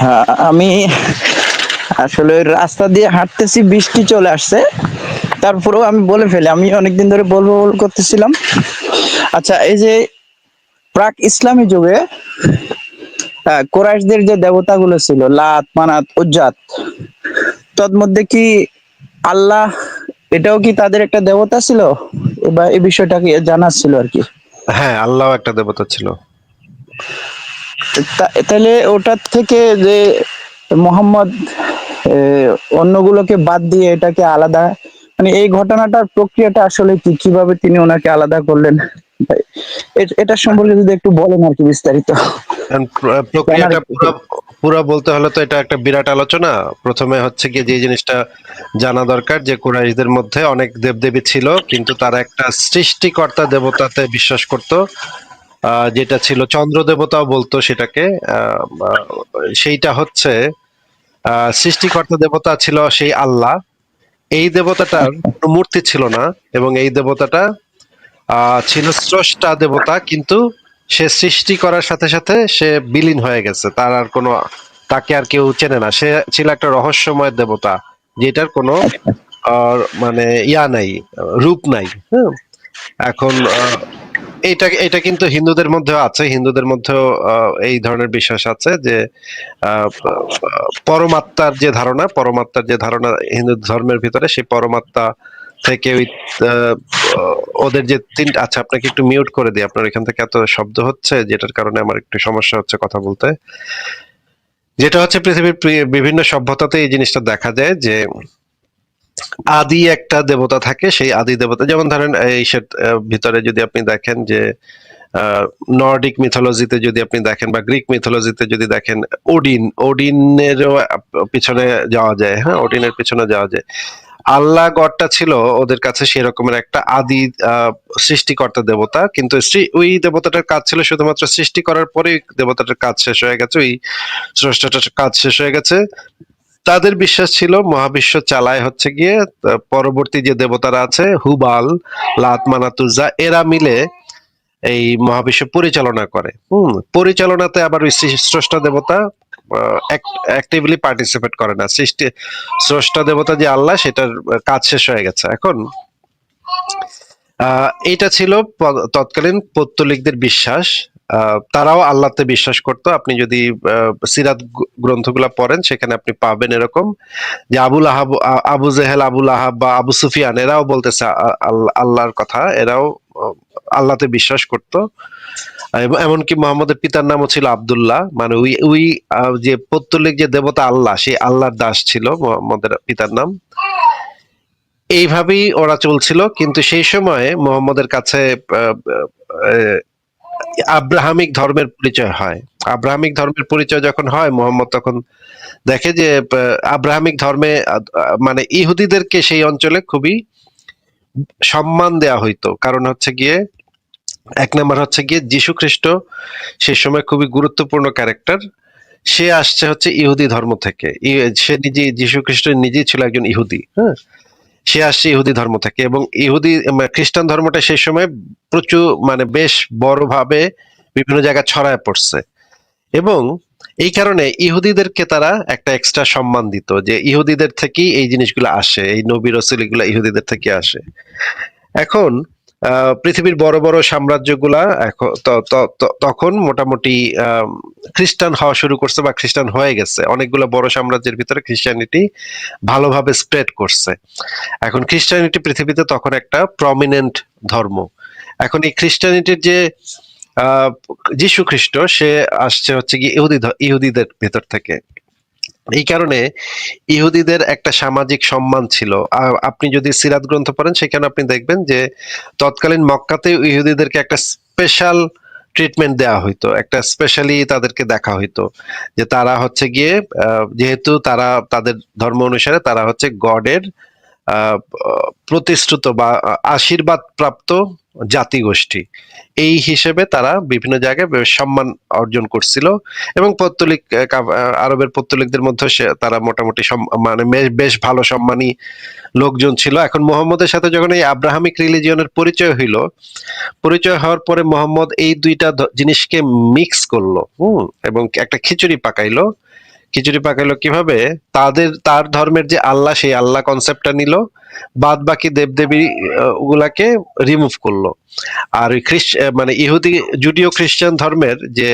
হ্যাঁ আমি আসলে রাস্তা দিয়ে হাঁটতেছি, বৃষ্টি চলে আসছে। তারপরেও আমি বলে ফেলি, আমি অনেকদিন ধরে বলব বল করতেছিলাম। আচ্ছা এই যে প্রাক ইসলামী যুগে কোরাইশদের যে দেবতাগুলো ছিল, লাত, মানাত, উজ্জাত, তন্মধ্যে কি আল্লাহ এটাও কি তাদের একটা দেবতা ছিল? বা এই বিষয়টা কি জানা ছিল আর কি? হ্যাঁ আল্লাহ একটা দেবতা ছিল। তাহলে ওটার থেকে যে মোহাম্মদ অন্যগুলোকে বাদ দিয়ে এটাকে আলাদা মানে এই ঘটনাটার প্রক্রিয়াটা আসলে কি কীভাবে তিনি ওনাকে আলাদা করলেন? এটা সম্পর্কে যদি একটু বলেন আর কি বিস্তারিত। প্রক্রিয়াটা পুরো বলতে হলে তো এটা একটা বিরাট আলোচনা। প্রথমে হচ্ছে কি যে জিনিসটা জানা দরকার যে কুরাইশদের মধ্যে অনেক দেবদেবী ছিল কিন্তু তারা একটা সৃষ্টিকর্তা দেবতাতে বিশ্বাস করত। যেটা ছিল চন্দ্র দেবতাও বলতো সেটাকে সেইটা হচ্ছে সৃষ্টিকর্তা দেবতা ছিল সেই আল্লাহ এই দেবতাটার মূর্তি ছিল না এবং এই দেবতাটা ছিল স্রষ্টা দেবতা, কিন্তু সে সৃষ্টি করার সাথে সাথে সে বিলীন হয়ে গেছে। তার আর কোনো, তাকে আর কেউ চেনে না। সে ছিল একটা রহস্যময় দেবতা, যেটার কোনো মানে ইয়া নাই, রূপ নাই হ্যাঁ? এখন এটা এটা কিন্তু হিন্দুদের মধ্যেও আছে, হিন্দুদের মধ্যেও এই ধরনের বিশ্বাস আছে যে পরমাত্মার যে ধারণা, পরমাত্মার যে ধারণা হিন্দু ধর্মের ভিতরে, সেই পরমাত্মা থেকে ওই ওদের যে তিন আচ্ছা আপনাকে একটু মিউট করে দিই, আপনার এখান থেকে এত শব্দ হচ্ছে, যেটার কারণে আমার একটু সমস্যা হচ্ছে কথা বলতে। যেটা হচ্ছে পৃথিবীর বিভিন্ন সভ্যতাতে এই জিনিসটা দেখা যায় যে আদি একটা দেবতা থাকে, সেই আদি দেবতা, যেমন ধরেন, এই ভিতরে যদি আপনি দেখেন যে নর্ডিক মিথোলজিতে যদি আপনি দেখেন বা গ্রিক মিথোলজিতে যদি দেখেন, ওডিন, ওডিনেরও পিছনে যাওয়া যায় হ্যাঁ ওডিনের পিছনে যাওয়া যায়। আল্লাহ গডটা ছিল ওদের কাছে সেরকমের একটা আদি সৃষ্টিকর্তা দেবতা, কিন্তু ওই দেবতাটার কাজ ছিল শুধুমাত্র সৃষ্টি করার পরেই দেবতাটার কাজ শেষ হয়ে গেছে, ওই স্রষ্টাটার কাজ শেষ হয়ে গেছে। তাদের বিশ্বাস ছিল মহাবিশ্ব চালায় হচ্ছে গিয়ে পরবর্তী যে দেবতারা আছে হুবাল লাত মানাতুজা এরা মিলে এই মহাবিশ্ব পরিচালনা করে। হুম পরিচালনাতে আবার ওই স্রষ্টা দেবতা অ্যাক্টিভলি পার্টিসিপেট করে না। সৃষ্টি স্রষ্টা দেবতা যে আল্লাহ সেটার কাজ শেষ হয়ে গেছে এখন। আহ, এটা ছিল তৎকালীন পৌত্তলিকদের বিশ্বাস। তারাও আল্লাহতে বিশ্বাস করত। আপনি যদি সিরাত গ্র- গ্রন্থগুলা পড়েন, সেখানে আপনি পাবেন এরকম যে আবুল আহাব আবু জেহেল, আবুল আহাব বা আবু সুফিয়ান, এরাও বলতেছে আল্লাহর কথা, এরাও আল্লাহতে বিশ্বাস করত। এমনকি মোহাম্মদের পিতার নামও ছিল আব্দুল্লাহ। মানে ওই ওই যে পৌত্তলিক যে দেবতা আল্লাহ, সেই আল্লাহর দাস ছিল মোহাম্মদের পিতার নাম। এইভাবেই ওরা চলছিল, কিন্তু সেই সময়ে মোহাম্মদের কাছে আব্রাহামিক ধর্মের পরিচয় হয়। আব্রাহামিক ধর্মের পরিচয় যখন হয়, মোহাম্মদ তখন দেখে যে আব্রাহামিক ধর্মে মানে ইহুদিদেরকে সেই অঞ্চলে খুবই সম্মান দেয়া হইতো। কারণ হচ্ছে গিয়ে, এক নম্বর হচ্ছে গিয়ে যীশু খ্রিস্ট সে সময় খুবই গুরুত্বপূর্ণ ক্যারেক্টার। সে আসছে হচ্ছে ইহুদি ধর্ম থেকে। সে নিজে যীশু খ্রিস্ট নিজেই ছিল একজন ইহুদি হ্যাঁ? সে আসছে ইহুদি ধর্ম থেকে এবং ইহুদি মানে খ্রিস্টান ধর্মটা সেই সময় প্রচুর মানে বেশ বড়ভাবে বিভিন্ন জায়গায় ছড়ায় পড়ছে। এবং এই কারণে ইহুদিদেরকে তারা একটা এক্সট্রা সম্মান দিত যে ইহুদিদের থেকেই এই জিনিসগুলো আসে, এই নবী রসুল ইহুদিদের থেকে আসে। এখন পৃথিবীর বড় বড় সাম্রাজ্যগুলা এখন তখন মোটামুটি খ্রিস্টান হওয়া শুরু করছে বা খ্রিস্টান হয়ে গেছে। অনেকগুলো বড় সাম্রাজ্যের ভিতরে খ্রিস্টানিটি ভালোভাবে স্প্রেড করছে। এখন খ্রিস্টানিটি পৃথিবীতে তখন একটা প্রমিনেন্ট ধর্ম। এখন এই খ্রিস্টানিটির যে যীশু খ্রিস্ট সে আসছে হচ্ছে কি ইহুদি ইহুদিদের ভেতর থেকে। এই কারণে ইহুদিদের একটা সামাজিক সম্মান ছিল। আপনি যদি সিরাত গ্রন্থ পড়েন, সেখানে আপনি দেখবেন যে তৎকালীন মক্কাতে ইহুদিদেরকে একটা স্পেশাল ট্রিটমেন্ট দেওয়া হইতো, একটা স্পেশালি তাদেরকে দেখা হইতো যে তারা হচ্ছে গিয়ে যেহেতু তারা তাদের ধর্ম অনুসারে তারা হচ্ছে গডের প্রতিশ্রুত বা আশীর্বাদ প্রাপ্ত জাতিগোষ্ঠী। এই হিসেবে তারা বিভিন্ন জায়গায় সম্মান অর্জন করছিল এবং পৌত্তলিক আরবের পৌত্তলিকদের মধ্যে তারা মোটামুটি মানে বেশ ভালো সম্মানী লোকজন ছিল। এখন মোহাম্মদের সাথে যখন এই আব্রাহামিক রিলিজিয়নের পরিচয় হইল, পরিচয় হওয়ার পরে মোহাম্মদ এই দুইটা জিনিসকে মিক্স করল, হুম, এবং একটা খিচুড়ি পাকাইলো। খিচুড়ি পাকাইলো কীভাবে? তাদের, তার ধর্মের যে আল্লাহ, সেই আল্লাহ কনসেপ্টটা নিল। বাদ বাকি দেবদেবী আহ, গুলাকে রিমুভ করল। আর ওই খ্রিস্ট মানে ইহুদি জুডিও খ্রিস্টান ধর্মের যে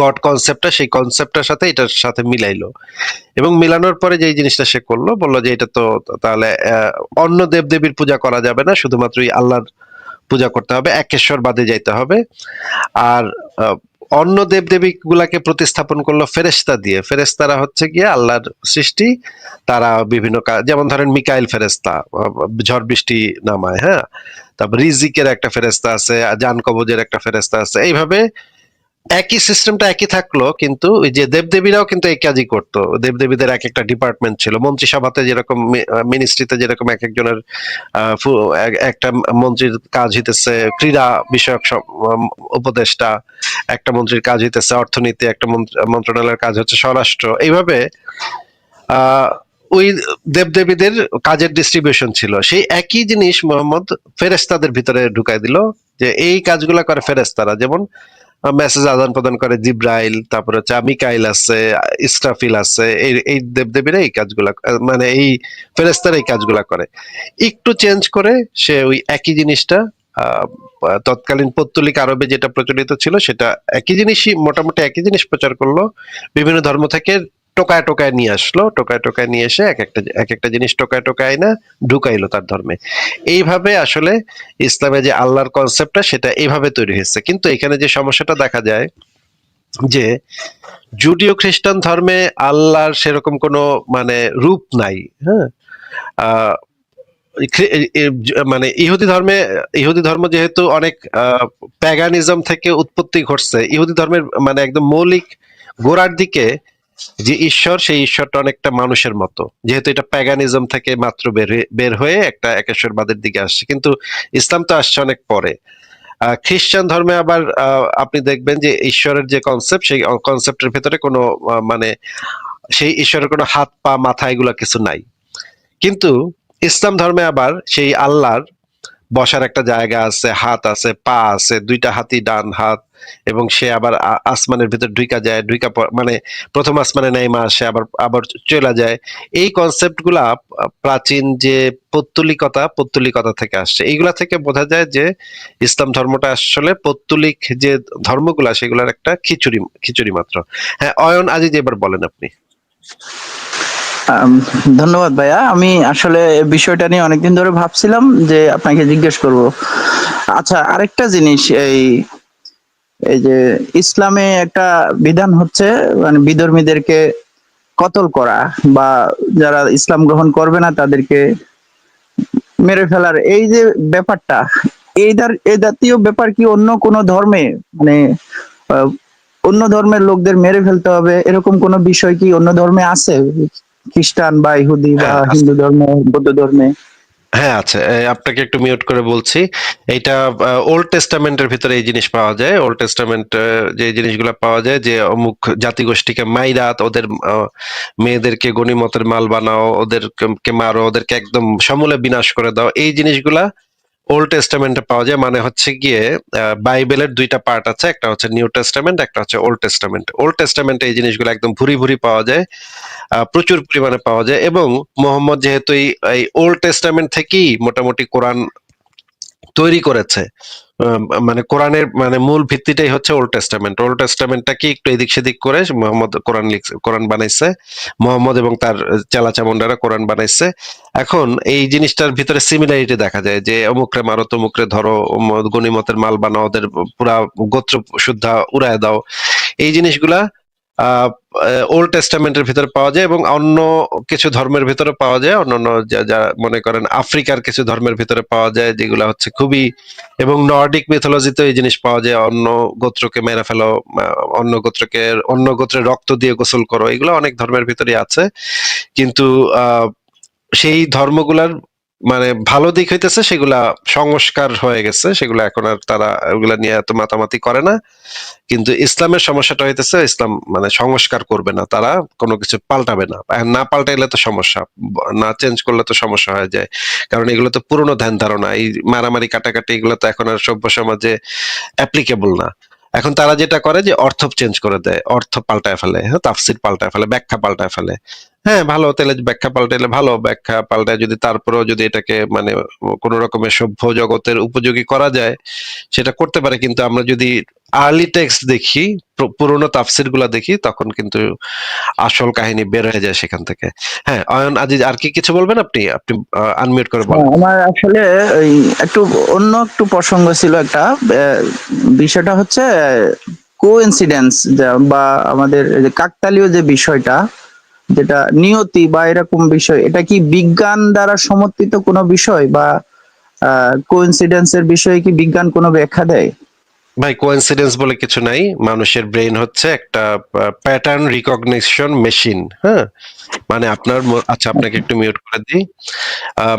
গড কনসেপ্টটা সেই কনসেপ্টটার সাথে এটার সাথে মিলাইলো। এবং মিলানোর পরে যে জিনিসটা সে করল বলল যে এটা তো তাহলে অন্য দেবদেবীর পূজা করা যাবে না শুধুমাত্র আল্লাহর পূজা করতে হবে একেশ্বর বাদে যাইতে হবে। আর অন্য দেবদেবী গুলাকে প্রতিস্থাপন করল ফেরেস্তা দিয়ে। ফেরেস্তারা হচ্ছে গিয়ে আল্লাহর সৃষ্টি, তারা বিভিন্ন কাজ যেমন ধরেন মিকাইল ফেরেস্তা ঝড় বৃষ্টি নামায় হ্যাঁ? তারপর রিজিকের একটা ফেরেস্তা আছে জান কবজের একটা ফেরেস্তা আছে। এইভাবে একই সিস্টেমটা একই থাকল, কিন্তু ওই যে দেবদেবীরাও কিন্তু এই কাজই করতো। দেবদেবীদের এক একটা ডিপার্টমেন্ট ছিল। মন্ত্রিসভাতে যেরকম মিনিস্ট্রিতে যেরকম এক একজনের একটা মন্ত্রীর কাজ হইতেছে ক্রীড়া বিষয়ক উপদেষ্টা, একটা মন্ত্রীর কাজ হইতেছে অর্থনীতি, একটা মন্ত্র- মন্ত্রণালয়ের কাজ হচ্ছে স্বরাষ্ট্র। এইভাবে ওই দেবদেবীদের কাজের ডিস্ট্রিবিউশন ছিল। সেই একই জিনিস মোহাম্মদ ফেরেস্তাদের ভিতরে ঢুকাই দিল যে এই কাজগুলা করে ফেরেস্তারা যেমন মেসেজ আদান প্রদান করে জিব্রাইল, তারপরে হচ্ছে আমিকাইল আছে ইস্টাফিল আছে, এই এই দেবদেবীরা এই কাজগুলা মানে এই ফেরেস্তার এই কাজগুলা করে। একটু চেঞ্জ করে সে ওই একই জিনিসটা তৎকালীন পত্তলিক আরবে যেটা প্রচলিত ছিল, সেটা একই জিনিসই, মোটামুটি একই জিনিস প্রচার করল। বিভিন্ন ধর্ম থেকে টোকায় টোকায় নিয়ে আসলো, টোকায় টোকায় নিয়ে এসে এক একটা এক একটা জিনিস টোকায় টোকায় না ঢুকাইলো তার ধর্মে। এইভাবে আসলে ইসলামে যে আল্লাহর কনসেপ্টটা সেটা এইভাবে তৈরি হয়েছে। কিন্তু এখানে যে সমস্যাটা দেখা যায় যে জুডিও খ্রিস্টান ধর্মে আল্লাহর সেরকম কোনো মানে রূপ নাই হ্যাঁ? মানে ইহুদি ধর্মে, ইহুদি ধর্ম যেহেতু অনেক প্যাগানিজম থেকে উৎপত্তি ঘটছে, ইহুদি ধর্মের মানে একদম মৌলিক গোড়ার দিকে যে ঈশ্বর, সেই ঈশ্বরটা অনেকটা মানুষের মতো। যেহেতু এটা প্যাগানিজম থেকে মাত্র বের হয়ে- একটা একেশ্বরবাদের দিকে আসছে। কিন্তু ইসলাম তো আসছে অনেক পরে। খ্রিস্টান ধর্মে আবার আপনি দেখবেন যে ঈশ্বরের যে কনসেপ্ট সেই কনসেপ্টের ভেতরে কোনো মানে সেই ঈশ্বরের কোনো হাত পা মাথা এগুলো কিছু নাই। কিন্তু ইসলাম ধর্মে আবার সেই আল্লাহর বসার একটা জায়গা আছে, হাত আছে, পা আছে, দুইটা হাতি ডান হাত, এবং সে আবার আসমানের ভিতর ঢুকা যায় ঢুকা মানে প্রথম আসমানে নেইমা আসে আবার আবার চলে যায়। এই কনসেপ্টগুলা প্রাচীন যে পৌত্তলিকতা পৌত্তলিকতা থেকে আসছে। এইগুলা থেকে বোঝা যায় যে ইসলাম ধর্মটা আসলে পৌত্তলিক যে ধর্মগুলা, সেগুলার একটা খিচুড়ি খিচুড়ি মাত্র। হ্যাঁ অয়ন আজিজ এবার বলেন আপনি। ধন্যবাদ ভাইয়া। আমি আসলে বিষয়টা নিয়ে অনেকদিন ধরে ভাবছিলাম যে আপনাকে জিজ্ঞেস করব। আচ্ছা আরেকটা জিনিস, এই এই যে ইসলামে একটা বিধান হচ্ছে মানে বিধর্মীদেরকে কতল করা বা যারা ইসলাম গ্রহণ করবে না তাদেরকে মেরে ফেলার, এই যে ব্যাপারটা, এই এই জাতীয় ব্যাপার কি অন্য কোনো ধর্মে মানে অন্য ধর্মের লোকদের মেরে ফেলতে হবে? এরকম কোনো বিষয় কি অন্য ধর্মে আছে? খ্রিস্টান বা ইহুদি বা হ্যাঁ, হিন্দু ধর্মে বৌদ্ধ ধর্মে। হ্যাঁ আছে আপনাকে একটু মিউট করে বলছি। এটা ওল্ড টেস্টামেন্টের ভিতরে এই জিনিস পাওয়া যায়। ওল্ড টেস্টামেন্ট যে জিনিসগুলো পাওয়া যায় যে অমুক জাতিগোষ্ঠীকে মাইরাত ওদের মেয়েদেরকে গণিমতের মাল বানাও ওদেরকে মারো ওদেরকে একদম সমূলে বিনাশ করে দাও এই জিনিসগুলা ওল্ড টেস্টামেন্টে পাওয়া যায় মানে হচ্ছে গিয়ে বাইবেলের দুইটা পার্ট আছে, একটা হচ্ছে নিউ টেস্টামেন্ট একটা হচ্ছে ওল্ড টেস্টামেন্ট ওল্ড টেস্টামেন্টে এই জিনিসগুলো একদম ভুরি ভুরি পাওয়া যায় প্রচুর পরিমাণে পাওয়া যায় এবং মোহাম্মদ যেহেতু এই ওল্ড টেস্টামেন্ট থেকেই মোটামুটি কোরআন তৈরি করেছে। মানে কোরআনের মানে মূল ভিত্তিটাই হচ্ছে ওল্ড টেস্টামেন্ট ওল্ড টেস্টামেন্টটাকে একটু এদিক সেদিক করে মোহাম্মদ কোরআন কোরআন বানাইছে, মোহাম্মদ এবং তার চেলা চামুন্ডারা কোরআন বানাইছে। এখন এই জিনিসটার ভিতরে সিমিলারিটি দেখা যায় যে অমুকরে মারো, তমুকরে ধরো, অমুক গনিমতের মাল বানাও, ওদের পুরা গোত্র শুদ্ধা উড়ায় দাও। এই জিনিসগুলা ওল্ড টেস্টামেন্টের ভিতরে পাওয়া যায় এবং অন্য কিছু ধর্মের ভিতরে পাওয়া যায়। অন্যান্য যা- যা মনে করেন আফ্রিকার কিছু ধর্মের ভিতরে পাওয়া যায় যেগুলো হচ্ছে খুবই এবং নর্ডিক মিথোলজিতে এই জিনিস পাওয়া যায়। অন্য গোত্রকে মেরে ফেলো অন্য গোত্রকে, অন্য গোত্রের রক্ত দিয়ে গোসল করো, এগুলো অনেক ধর্মের ভিতরে আছে। কিন্তু সেই ধর্মগুলার মানে ভালো দিক হইতেছে, সেগুলা সংস্কার হয়ে গেছে, সেগুলো এখন আর তারা ওগুলা নিয়ে এত মাতামাতি করে না। কিন্তু ইসলামের সমস্যাটা হইতেছে, ইসলাম মানে সংস্কার করবে না, তারা কোনো কিছু পাল্টাবে না। না পাল্টাইলে তো সমস্যা, না চেঞ্জ করলে তো সমস্যা হয়ে যায়। কারণ এগুলো তো পুরনো ধ্যান ধারণা, এই মারামারি কাটাকাটি এগুলো তো এখন আর সভ্য সমাজে অ্যাপ্লিকেবল না। এখন তারা যেটা করে যে অর্থ চেঞ্জ করে দেয়, অর্থ পাল্টায় ফেলে হ্যাঁ তাফসির পাল্টায় ফেলে, ব্যাখ্যা পাল্টায় ফেলে। হ্যাঁ ভালো তাহলে ব্যাখ্যা পাল্টাইলে ভালো ব্যাখ্যা পাল্টায় যদি তারপরেও যদি এটাকে মানে কোন রকমের সভ্য জগতের উপযোগী করা যায় সেটা করতে পারে। কিন্তু আমরা যদি আর্লি টেক্সট দেখি পুরোনো তাফসিরগুলা দেখি তখন কিন্তু আসল কাহিনী বের হয়ে যায় সেখান থেকে। হ্যাঁ অয়ন আজিজ আর কি কিছু বলবেন আপনি? আপনি আনমিউট করে বলেন। হ্যাঁ, আমার আসলে একটু অন্য একটু প্রসঙ্গ ছিল একটা। বিষয়টা হচ্ছে কোইন্সিডেন্স বা আমাদের কাকতালীয় যে বিষয়টা যেটা নিয়তি বা এরকম বিষয়, এটা কি বিজ্ঞান দ্বারা সমর্থিত কোনো বিষয় বা কোইন্সিডেন্সের বিষয়ে কি বিজ্ঞান কোনো ব্যাখ্যা দেয়? ভাই কোইন্সিডেন্স বলে কিছু নাই, মানুষের ব্রেন হচ্ছে একটা প্যাটার্ন রিকগনিশন মেশিন হ্যাঁ? মানে আপনার আচ্ছা আপনাকে একটু মিউট করে দিই।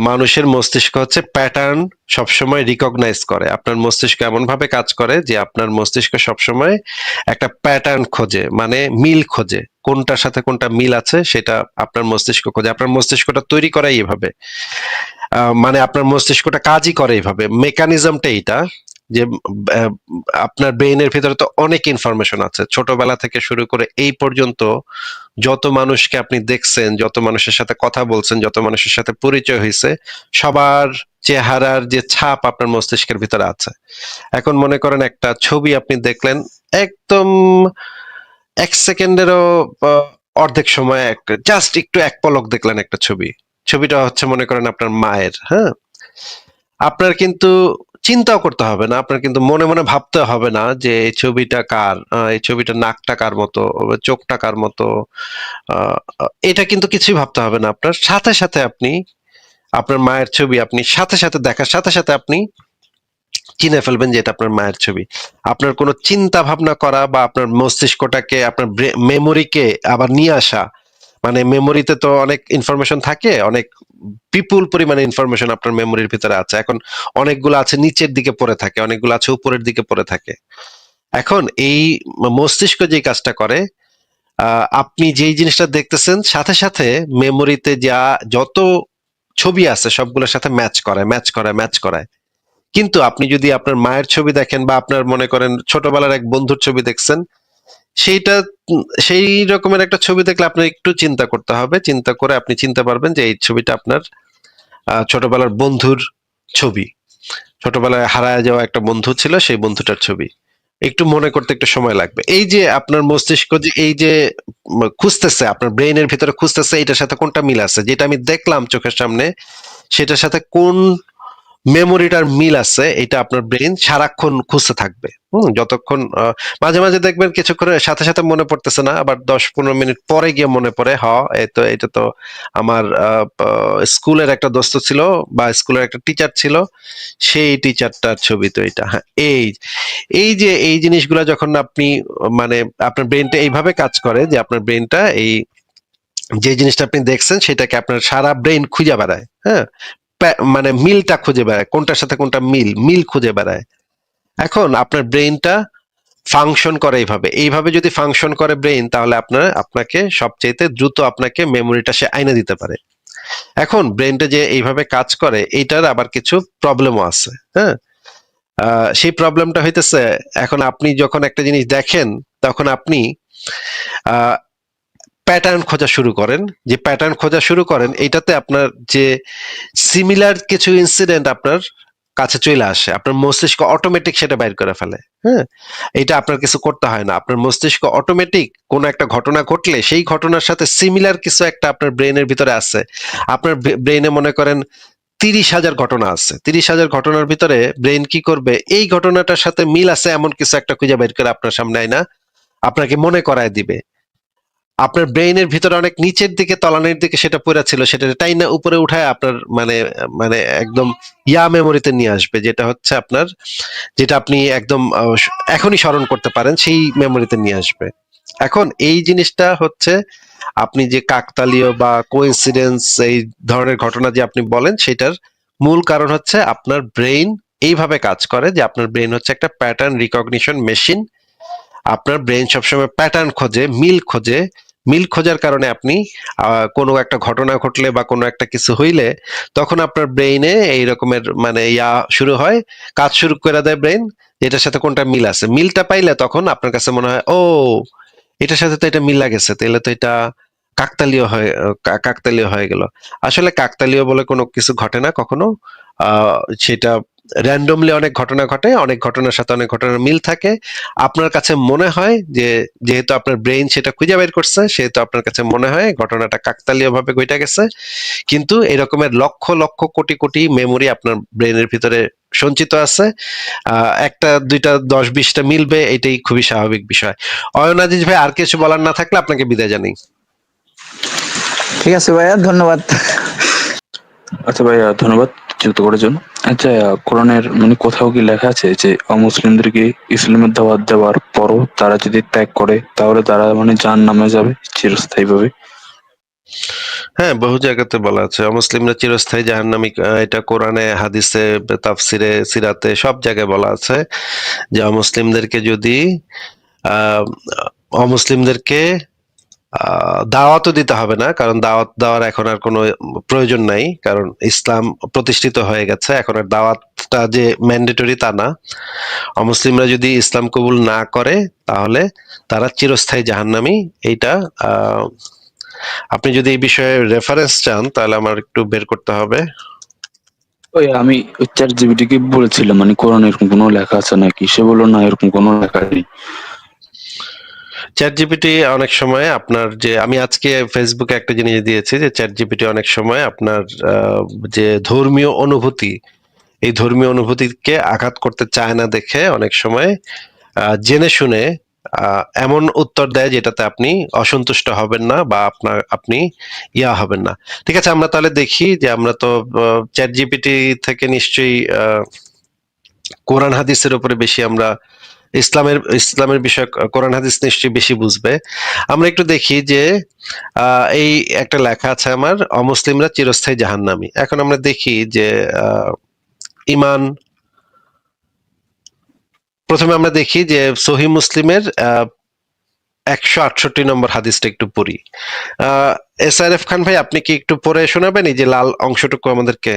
মানুষের মস্তিষ্ক হচ্ছে প্যাটার্ন সবসময় রিকগনাইজ করে। আপনার মস্তিষ্ক এমন ভাবে কাজ করে যে আপনার মস্তিষ্ক সবসময় একটা প্যাটার্ন খোঁজে মানে মিল খোঁজে। কোনটার সাথে কোনটা মিল আছে সেটা আপনার মস্তিষ্ক খোঁজে। আপনার মস্তিষ্কটা তৈরি করাই এভাবে। মানে আপনার মস্তিষ্কটা কাজই করে এইভাবে মেকানিজমটা এইটা। যে আপনার ব্রেইনের ভিতরে তো অনেক ইনফরমেশন আছে। ছোটবেলা থেকে শুরু করে এই পর্যন্ত যত মানুষকে আপনি দেখছেন, যত মানুষের সাথে কথা বলছেন, যত মানুষের সাথে পরিচয় হয়েছে সবার চেহারার যে ছাপ আপনার মস্তিষ্কের ভিতরে আছে। এখন মনে করেন একটা ছবি আপনি দেখলেন, একদম এক সেকেন্ডেরও অর্ধেক সময় এক জাস্ট একটু এক পলক দেখলেন একটা ছবি। ছবিটা হচ্ছে মনে করেন আপনার মায়ের হ্যাঁ? আপনার কিন্তু চিন্তাও করতে হবে না, আপনার কিন্তু মনে মনে ভাবতে হবে না যে এই ছবিটা কার এই ছবিটা নাকটা কার মতো চোখটা কার মতো এটা কিন্তু কিছুই ভাবতে হবে না আপনার। সাথে সাথে আপনি, আপনার মায়ের ছবি আপনি সাথে সাথে দেখার সাথে সাথে আপনি চিনে ফেলবেন যে এটা আপনার মায়ের ছবি। আপনার কোনো চিন্তা ভাবনা করা বা আপনার মস্তিষ্কটাকে, আপনার মেমোরিকে আবার নিয়ে আসা মানে মেমোরিতে তো অনেক ইনফরমেশন থাকে, অনেক বিপুল পরিমাণে ইনফরমেশন আপনার মেমোরির ভিতরে আছে। এখন অনেকগুলো আছে নিচের দিকে পড়ে থাকে, অনেকগুলো আছে উপরের দিকে পড়ে থাকে। এখন এই মস্তিষ্ক যে কাজটা করে আপনি যেই জিনিসটা দেখতেছেন, সাথে সাথে মেমোরিতে যা যত ছবি আছে সবগুলোর সাথে ম্যাচ করে ম্যাচ করে ম্যাচ করায় কিন্তু আপনি যদি আপনার মায়ের ছবি দেখেন বা আপনার মনে করেন ছোটবেলার এক বন্ধুর ছবি দেখছেন সেইটা সেই রকমের একটা ছবি দেখলে আপনার একটু চিন্তা করতে হবে। চিন্তা করে আপনি চিনতে পারবেন যে এই ছবিটা আপনার ছোটবেলার বন্ধুর ছবি। ছোটবেলায় হারায় যাওয়া একটা বন্ধু ছিল, সেই বন্ধুটার ছবি। একটু মনে করতে একটু সময় লাগবে। এই যে আপনার মস্তিষ্ক যে, এই যে খুঁজতেছে, আপনার ব্রেইনের ভিতরে খুঁজতেছে, এটার সাথে কোনটা মিল আছে? যেটা আমি দেখলাম চোখের সামনে, সেটার সাথে কোন মেমোরিটার মিল আছে, এটা আপনার ব্রেন সারাক্ষণ খুঁজতে থাকবে। হুম, যতক্ষণ মাঝে মাঝে দেখবেন কিছুক্ষণের সাথে সাথে মনে পড়তেছে না, আবার দশ পনেরো মিনিট পরে গিয়ে মনে পড়ে, হ এই তো, এটা তো আমার স্কুলের একটা দোস্ত ছিল বা স্কুলের একটা টিচার ছিল, সেই টিচারটার ছবি তো এটা হ্যাঁ এই এই যে, এই জিনিসগুলো যখন আপনি মানে আপনার ব্রেনটা এইভাবে কাজ করে যে আপনার ব্রেনটা এই, যে জিনিসটা আপনি দেখছেন সেটাকে আপনার সারা ব্রেন খুঁজে বেড়ায় হ্যাঁ মানে মিলটা খুঁজে বেড়ায়, কোনটার সাথে কোনটা মিল মিল খুঁজে বেড়ায়। এখন আপনার ব্রেনটা ফাংশন করে এইভাবে। এইভাবে যদি ফাংশন করে ব্রেন তাহলে আপনার, আপনাকে সবচেয়ে দ্রুত আপনাকে মেমোরিটা সে আইনে দিতে পারে। এখন ব্রেনটা যে এইভাবে কাজ করে, এইটার আবার কিছু প্রবলেমও আছে হ্যাঁ? সেই প্রবলেমটা হইতেছে, এখন আপনি যখন একটা জিনিস দেখেন, তখন আপনি প্যাটার্ন খোঁজা শুরু করেন। যে প্যাটার্ন খোঁজা শুরু করেন, এইটাতে আপনার যে সিমিলার কিছু ইনসিডেন্ট আপনার কাছে চলে আসে। আপনার মস্তিষ্ক অটোমেটিক সেটা বাইর করে ফেলে হ্যাঁ? এটা আপনার কিছু করতে হয় না। আপনার মস্তিষ্ক অটোমেটিক কোনো একটা ঘটনা ঘটলে সেই ঘটনার সাথে সিমিলার কিছু একটা আপনার ব্রেনের ভিতরে আছে। আপনার ব্রেনে মনে করেন তিরিশ হাজার ঘটনা আছে। তিরিশ হাজার ঘটনার ভিতরে ব্রেন কি করবে? এই ঘটনাটার সাথে মিল আছে এমন কিছু একটা খুঁজে বের করে আপনার সামনে আয় না আপনাকে মনে করায় দিবে। আপনার ব্রেইনের ভিতরে অনেক নিচের দিকে, তলানির দিকে সেটা পড়ে ছিল, সেটা টাইনা উপরে উঠায় আপনার মানে মানে একদম ইয়া মেমোরিতে নিয়ে আসবে, যেটা হচ্ছে আপনার, যেটা আপনি একদম এখনই স্মরণ করতে পারেন, সেই মেমোরিতে নিয়ে আসবে। এখন এই জিনিসটা হচ্ছে আপনি যে কাকতালীয় বা কোইন্সিডেন্স এই ধরনের ঘটনা যে আপনি বলেন, সেটার মূল কারণ হচ্ছে আপনার ব্রেইন এইভাবে কাজ করে যে আপনার ব্রেইন হচ্ছে একটা প্যাটার্ন রিকগনিশন মেশিন আপনার ব্রেন সবসময় প্যাটার্ন খোঁজে, মিল খোঁজে মিল খোঁজার কারণে আপনি কোনো একটা ঘটনা ঘটলে বা কোনো একটা কিছু হইলে তখন আপনার ব্রেইনে এই রকমের মানে ইয়া শুরু হয়, কাজ শুরু করে দেয় ব্রেইন এটার সাথে কোনটা মিল আছে। মিলটা পাইলে তখন আপনার কাছে মনে হয়, ও, এটার সাথে তো এটা মিল গেছে তাহলে তো এটা কাকতালীয় হয়ে কাকতালীয় হয়ে গেল। আসলে কাকতালীয় বলে কোনো কিছু ঘটে না কখনো সেটা র্যান্ডমলি অনেক ঘটনা ঘটে অনেক ঘটনার সাথে অনেক ঘটনার মিল থাকে। আপনার কাছে মনে হয় যে যেহেতু আপনার ব্রেইন সেটা খুঁজে বের করছে সেহেতু আপনার কাছে মনে হয় ঘটনাটা কাকতালীয় ভাবে ঘটে গেছে। কিন্তু এরকমের লক্ষ লক্ষ কোটি কোটি মেমোরি আপনার ব্রেনের ভিতরে সঞ্চিত আছে। আহ, একটা দুইটা দশ বিশটা মিলবে এটাই খুবই স্বাভাবিক বিষয়। অয়ন আজিজ ভাই আর কিছু বলার না থাকলে আপনাকে বিদায় জানাই। ঠিক আছে ভাইয়া ধন্যবাদ। আচ্ছা ভাইয়া ধন্যবাদ। যুক্ত করার জন্য। আচ্ছা কোরআনের মানে কোথাও কি লেখা আছে যে অমুসলিমদেরকে ইসলামের দাওয়াত দেওয়ার পরও তারা যদি ত্যাগ করে, তাহলে তারা মানে জাহান নামে যাবে চিরস্থায়ী ভাবে হ্যাঁ বহু জায়গাতে বলা আছে। অমুসলিমরা চিরস্থায়ী জাহান্নামী এটা কোরআনে, হাদিসে, তাফসিরে, সিরাতে সব জায়গায় বলা আছে যে অমুসলিমদেরকে যদি অমুসলিমদেরকে দাওয়াতও দিতে হবে না, কারণ দাওয়াত দেওয়ার এখন আর কোনো প্রয়োজন নাই, কারণ ইসলাম প্রতিষ্ঠিত হয়ে গেছে, এখন আর দাওয়াতটা যে ম্যান্ডেটরি তা না। অমুসলিমরা যদি ইসলাম কবুল না করে, তাহলে তারা চিরস্থায়ী জাহান্নামী। এইটা আপনি যদি এই বিষয়ে রেফারেন্স চান, তাহলে আমার একটু বের করতে হবে। ওই আমি চ্যাট জিবিটিকে বলেছিলাম মানে কোরআন এরকম কোনো লেখা আছে নাকি? সে বলল, না, এরকম কোনো লেখা নেই। চ্যাট জিপিটি অনেক সময় আপনার যে, আমি আজকে ফেসবুকে একটা জিনিস দিয়েছি যে চ্যাট জিপিটি অনেক সময় আপনার যে ধর্মীয় অনুভূতি, এই ধর্মীয় অনুভূতিকে আঘাত করতে চায় না দেখে অনেক সময় জেনে শুনে এমন উত্তর দেয় যেটাতে আপনি অসন্তুষ্ট হবেন না বা আপনার আপনি ইয়া হবেন না। ঠিক আছে, আমরা তাহলে দেখি যে, আমরা তো চ্যাট জিপিটি থেকে নিশ্চয়ই কোরআন হাদিসের উপরে বেশি আমরা ইসলামের ইসলামের বিষয় কোরআন হাদিস নিশ্চয়ই বেশি বুঝবে। আমরা একটু দেখি যে এই একটা লেখা আছে আমার, অমুসলিমরা চিরস্থায়ী জাহান্নামী। এখন আমরা দেখি যে ইমান, প্রথমে আমরা দেখি যে, সহি মুসলিমের একশো আটষট্টি নম্বর হাদিসটা একটু পড়ি। এস আর এফ খান ভাই, আপনি কি একটু পড়ে শোনাবেন? এই যে লাল অংশটুকু আমাদেরকে।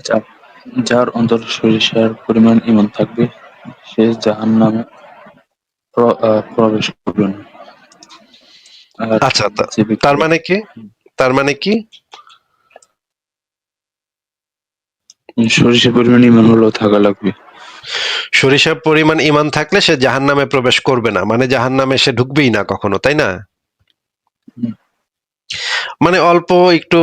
আচ্ছা যার অন্তর সরিষার পরিমাণ ইমান থাকবে। সে জাহান নামে প্রবেশ করবে না। আচ্ছা, তার মানে কি? তার মানে কি? সরিষা পরিমাণ ইমান হলেও থাকা লাগবে। সরিষা পরিমাণ ইমান থাকলে সে জাহান নামে প্রবেশ করবে না। মানে জাহান নামে সে ঢুকবেই না কখনো তাই না। মানে অল্প একটু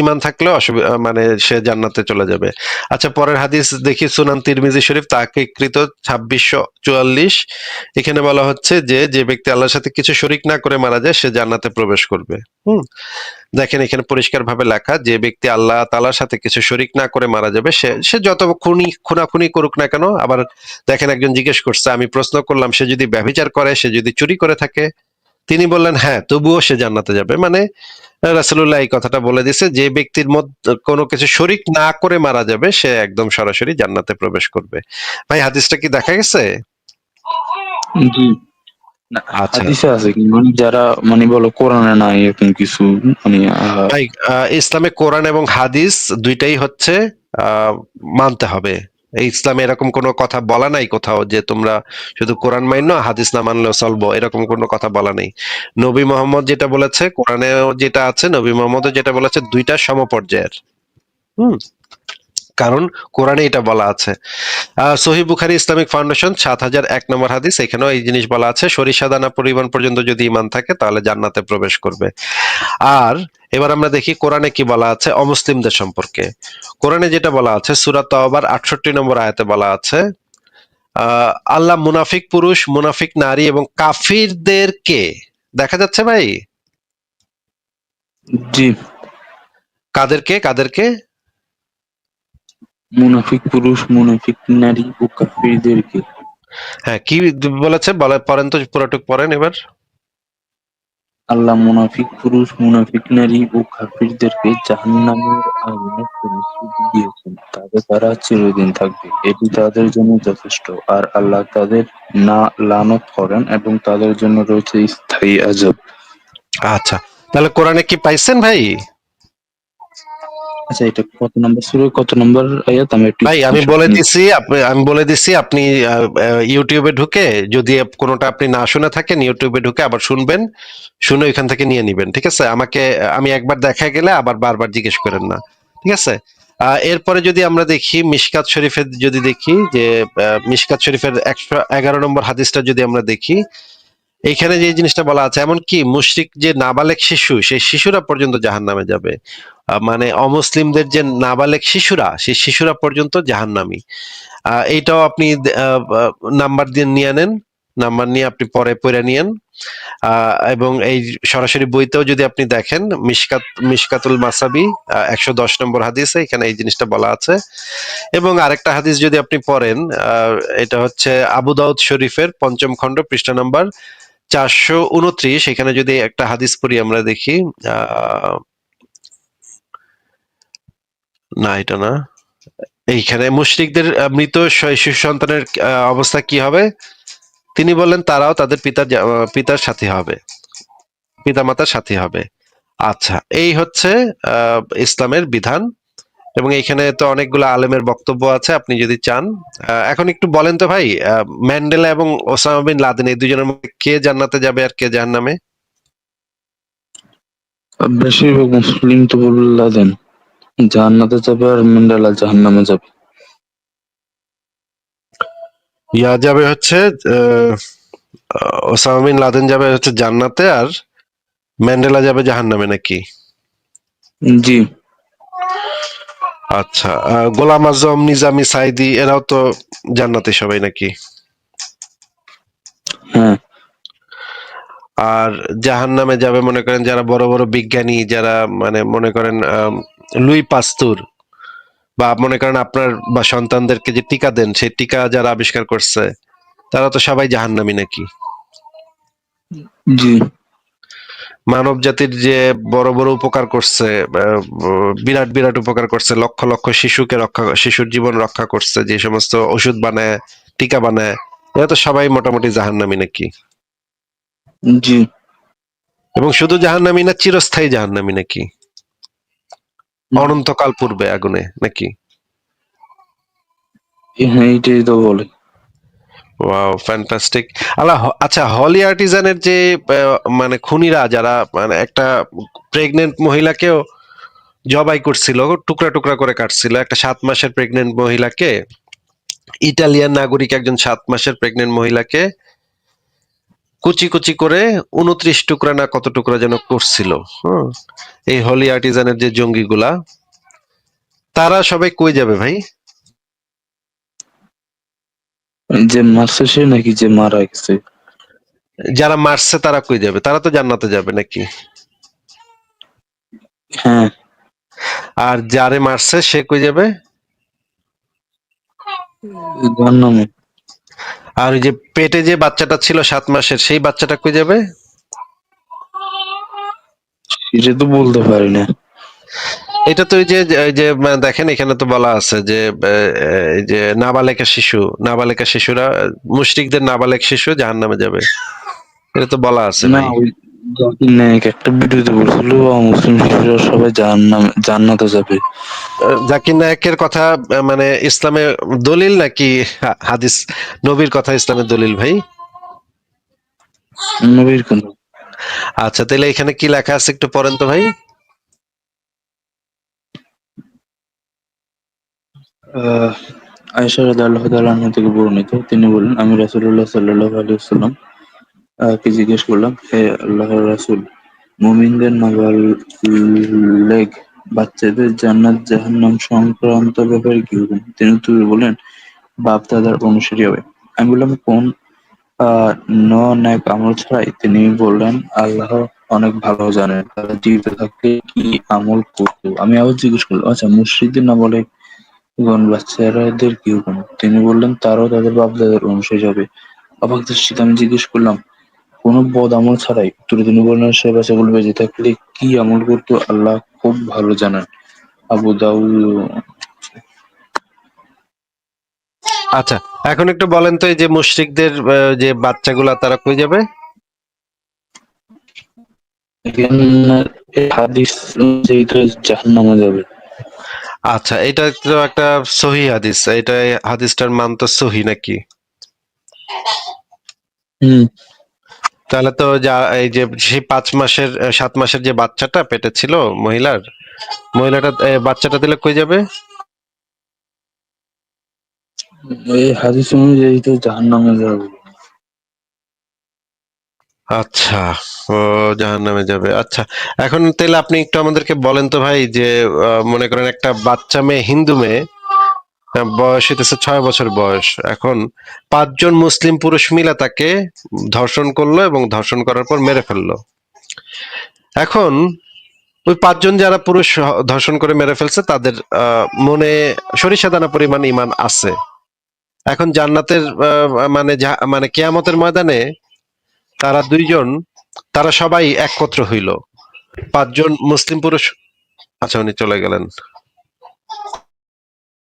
ইমান থাকলে অসুবিধা মানে সে জান্নাতে চলে যাবে। আচ্ছা পরের হাদিস দেখি সুনান তিরমিজি শরীফ, তাকে কৃত ছাব্বিশশো চুয়াল্লিশ। এখানে বলা হচ্ছে যে যে ব্যক্তি আল্লাহর সাথে কিছু শরিক না করে মারা যায়, সে জান্নাতে প্রবেশ করবে। হুম? দেখেন, এখানে পরিষ্কার ভাবে লেখা, যে ব্যক্তি আল্লাহ তালার সাথে কিছু শরিক না করে মারা যাবে, সে সে যত খুনি, খুনাখুনি করুক না কেন, আবার দেখেন একজন জিজ্ঞেস করছে, আমি প্রশ্ন করলাম, সে যদি ব্যভিচার করে, সে যদি চুরি করে থাকে তিনি বললেন হ্যাঁ তবুও সে জান্নাতে যাবে। মানে রাসূলুল্লাহ এই কথাটা বলে দিছে যে ব্যক্তির মধ্যে কোনো কিছু শরিক না করে মারা যাবে সে একদম সরাসরি জান্নাতে প্রবেশ করবে। ভাই হাদিসটা কি দেখা গেছে? আচ্ছা। হাদিসে আছে মানে যারা মানে বলো কোরআনে নাই এরকম কিছু মানে ভাই আহ, ইসলামে কোরআন এবং হাদিস দুইটাই হচ্ছে আহ, মানতে হবে। ইসলামে এরকম কোনো কথা বলা নাই কোথাও যে তোমরা শুধু কোরআন মান্য হাদিস না মানলেও চলবো, এরকম কোনো কথা বলা নেই। নবী মোহাম্মদ যেটা বলেছে, কোরআনেও যেটা আছে, নবী মোহাম্মদ যেটা বলেছে, দুইটা সমপর্যায়ের। হুম? কারণ কোরআনে এটা বলা আছে। সহি বুখারি ইসলামিক ফাউন্ডেশন সাত হাজার এক নম্বর হাদিস এখানেও এই জিনিস বলা আছে সরিষা দানা পরিমাণ পর্যন্ত যদি ইমান থাকে তাহলে জান্নাতে প্রবেশ করবে। আর এবার আমরা দেখি কোরআনে কি বলা আছে অমুসলিমদের সম্পর্কে। কোরআনে যেটা বলা আছে সুরাত তওবার আটষট্টি নম্বর আয়াতে বলা আছে আহ, আল্লাহ মুনাফিক পুরুষ মুনাফিক নারী এবং কাফিরদেরকে দেখা যাচ্ছে ভাই? জি। কাদেরকে কাদেরকে মুনাফিক পুরুষ মুনাফিক নারী ও কাফিরদেরকে। হ্যাঁ কি বলেছে? বলে পড়েন তো পুরোটুক পড়েন এবার। আল্লাহ মুনাফিক পুরুষ মুনাফিক নারী ও কাফিরদেরকে জাহান্নামের আগুনে প্রতিশ্রুতি দিয়েছেন। তবে তারা চিরদিন থাকবে। এটি তাদের জন্য যথেষ্ট। আর আল্লাহ তাদের না লানত করেন এবং তাদের জন্য রয়েছে স্থায়ী আজব। আচ্ছা তাহলে কোরআনে কি পাইছেন ভাই? আচ্ছা এটা কত নম্বর সুরে কত নম্বর আয়াত আমি একটু ভাই আমি বলে। দিছি আমি বলে দিছি আপনি ইউটিউবে ঢুকে যদি কোনোটা আপনি না শুনে থাকেন ইউটিউবে ঢুকে আবার শুনবেন শুনে ওইখান থেকে নিয়ে নিবেন ঠিক আছে? আমাকে আমি একবার দেখা গেলে আবার বারবার জিজ্ঞেস করেন না ঠিক আছে? আহ, এরপরে যদি আমরা দেখি মিশকাত শরীফের যদি দেখি যে মিশকাত শরীফের একশো এগারো নম্বর হাদিসটা যদি আমরা দেখি এইখানে যে জিনিসটা বলা আছে এমন কি মুশরিক যে নাবালেক শিশু সেই শিশুরা পর্যন্ত জাহান নামে যাবে মানে অমুসলিমদের যে নাবালেক শিশুরা সেই শিশুরা পর্যন্ত জাহান্নামী। আহ, এইটাও আপনি নাম্বার দিয়ে নিয়ে নেন। নাম্বার নিয়ে আপনি পরে পড়ে নিয়েন। এবং এই সরাসরি বইতেও যদি আপনি দেখেন মিশকাত মিশকাতুল মাসাবি একশো দশ নম্বর হাদিসে এখানে এই জিনিসটা বলা আছে। এবং আরেকটা হাদিস যদি আপনি পড়েন এটা হচ্ছে আবু দাউদ শরীফের পঞ্চম খণ্ড পৃষ্ঠা নাম্বার চারশো উনত্রিশ, এখানে যদি একটা হাদিস পড়ি আমরা দেখি না, এটা না। এইখানে মুশরিকদের মৃত শিশু সন্তানের অবস্থা কি হবে? তিনি বলেন তারাও তাদের পিতার পিতার সাথে হবে। পিতা মাতার সাথে হবে। আচ্ছা এই হচ্ছে ইসলামের বিধান। এবং এইখানে তো অনেকগুলো আলেমের বক্তব্য আছে আপনি যদি চান। এখন একটু বলেন তো ভাই ম্যান্ডেলা এবং ওসামা বিন লাদেন এই দুজনের মধ্যে কে জান্নাতে যাবে আর কে জাহান্নামে? বেশিরভাগ মুসলিম তো বলে দেন জান্নাতে যাবে আর ম্যান্ডেলা জাহান্নামে যাবে। ইয়া যাবে হচ্ছে আহ, ওসামা বিন লাদেন যাবে হচ্ছে জান্নাতে আর ম্যান্ডেলা যাবে জাহান্নামে নাকি? জি। আচ্ছা গোলাম আজম নিজামি সাইদি এরাও তো জান্নাতে সবাই নাকি? হ্যাঁ। আর জাহান নামে যাবে মনে করেন যারা বড় বড় বিজ্ঞানী যারা মানে মনে করেন লুই পাস্তুর বা মনে করেন আপনার বা সন্তানদেরকে যে টিকা দেন সেই টিকা যারা আবিষ্কার করছে তারা তো সবাই জাহান্নামী নাকি? জি। মানব জাতির যে বড় বড় উপকার করছে বিরাট বিরাট উপকার করছে লক্ষ লক্ষ শিশুকে রক্ষা শিশুর জীবন রক্ষা করছে যে সমস্ত ওষুধ বানায় টিকা বানায় এরা তো সবাই মোটামুটি জাহান্নামী নাকি? জি। এবং শুধু জাহান্নামী না চিরস্থায়ী জাহান্নামী নাকি? অনন্তকাল পূর্বে আগুনে নাকি? হ্যাঁ এইটাই তো বলে। ওয়াও ফ্যান্টাস্টিক হ- আচ্ছা হলি আর্টিজানের যে মানে খুনিরা যারা মানে একটা প্রেগনেন্ট মহিলাকেও জবাই করছিল, টুকরা টুকরা করে কাটছিল, একটা সাত মাসের প্রেগনেন্ট মহিলাকে, ইটালিয়ান নাগরিক একজন সাত মাসের প্রেগনেন্ট মহিলাকে কুচি কুচি করে উনত্রিশ টুকরা না কত টুকরা যেন করছিল, হুম, এই হলি আর্টিজানের যে জঙ্গিগুলা, তারা সবাই কই যাবে ভাই? যে মারছে সে নাকি যে মারা গেছে? যারা মারছে তারা কই যাবে? তারা তো জান্নাতে যাবে নাকি? হ্যাঁ। আর যারে মারছে সে কই যাবে? জাহান্নামে আর ওই যে পেটে যে বাচ্চাটা ছিল সাত মাসের সেই বাচ্চাটা কই যাবে? সেটা তো বলতে পারি না। এটা তো যে এই যে দেখেন এখানে তো বলা আছে যে যে নাবালেকা শিশু নাবালেকা শিশুরা মুশরিকদের নাবালেক শিশু জাহান্নামে যাবে। এটা তো বলা আছে না জাকির নায়ক একটা ভিডিওতে বলছিল মুসলিম শিশুরা সবাই জান্নাতে যাবে। জাকির নায়কের কথা মানে ইসলামে দলিল নাকি হাদিস নবীর কথা ইসলামের দলিল ভাই? নবীর কেন। আচ্ছা তাহলে এখানে কি লেখা আছে একটু পড়েন তো ভাই? আহ, রাদিয়াল্লাহু তাআলা আনহা থেকে বর্ণিত। তিনি বলেন আমি রাসুল্লাহ ওয়াসাল্লাম আহ, কে জিজ্ঞেস করলাম হে আল্লাহ রাসুল মুমিনদের নাবালেগ বাচ্চাদের জান্নাত জাহান্নাম সংক্রান্ত ব্যাপারে কি হুকুম? তিনি উত্তরে বলেন বাপ দাদার অনুসারী হবে। আমি বললাম কোন? আহ ন ন্যাক আমল ছাড়াই তিনি বললেন আল্লাহ অনেক ভালো জানেন তারা জীবিত থাকতে কি আমল করতো। আমি আবার জিজ্ঞেস করলাম আচ্ছা মুর্শিদের না বলে গণ বাচ্চারাদের কি হুকুম? তিনি বললেন তারাও তাদের বাপ দাদার অনুসারী হবে অবাক দৃষ্টিতে আমি জিজ্ঞেস করলাম কোন বদ আমল ছাড়াই উত্তরে তিনি বললেন সে বাচ্চাগুলো বেঁচে থাকলে কি আমল করতো? আল্লাহ খুব ভালো জানেন। আবু দাউদ। আচ্ছা এখন একটু বলেন তো এই যে মুশরিকদের যে বাচ্চাগুলা তারা কই যাবে? হাদিস অনুযায়ী তো জাহান্নামে যাবে। আচ্ছা এটা তো একটা সহি হাদিস। এটা হাদিসটার মান তো সহি নাকি? হুম। তাহলে তো যা এই যে সেই পাঁচ মাসের সাত মাসের যে বাচ্চাটা পেটে ছিল মহিলার মহিলাটা বাচ্চাটা দিলে কই যাবে? এই হাদিস অনুযায়ী তো জাহান নামে যাবে। আচ্ছা ও জাহান্নামে যাবে। আচ্ছা এখন তাহলে আপনি একটু আমাদেরকে বলেন তো ভাই যে মনে করেন একটা বাচ্চা মেয়ে, হিন্দু মেয়ে বয়স হইতেছে ছয় বছর বয়স। এখন পাঁচজন মুসলিম পুরুষ মিলে তাকে ধর্ষণ করল এবং ধর্ষণ করার পর মেরে ফেলল। এখন ওই পাঁচজন যারা পুরুষ ধর্ষণ করে মেরে ফেলছে, তাদের মনে সরিষা দানা পরিমাণ ইমান আছে। এখন জান্নাতের মানে মানে কেয়ামতের ময়দানে তারা দুইজন তারা সবাই একত্র হইল। পাঁচজন মুসলিম পুরুষ আচ্ছা উনি চলে গেলেন।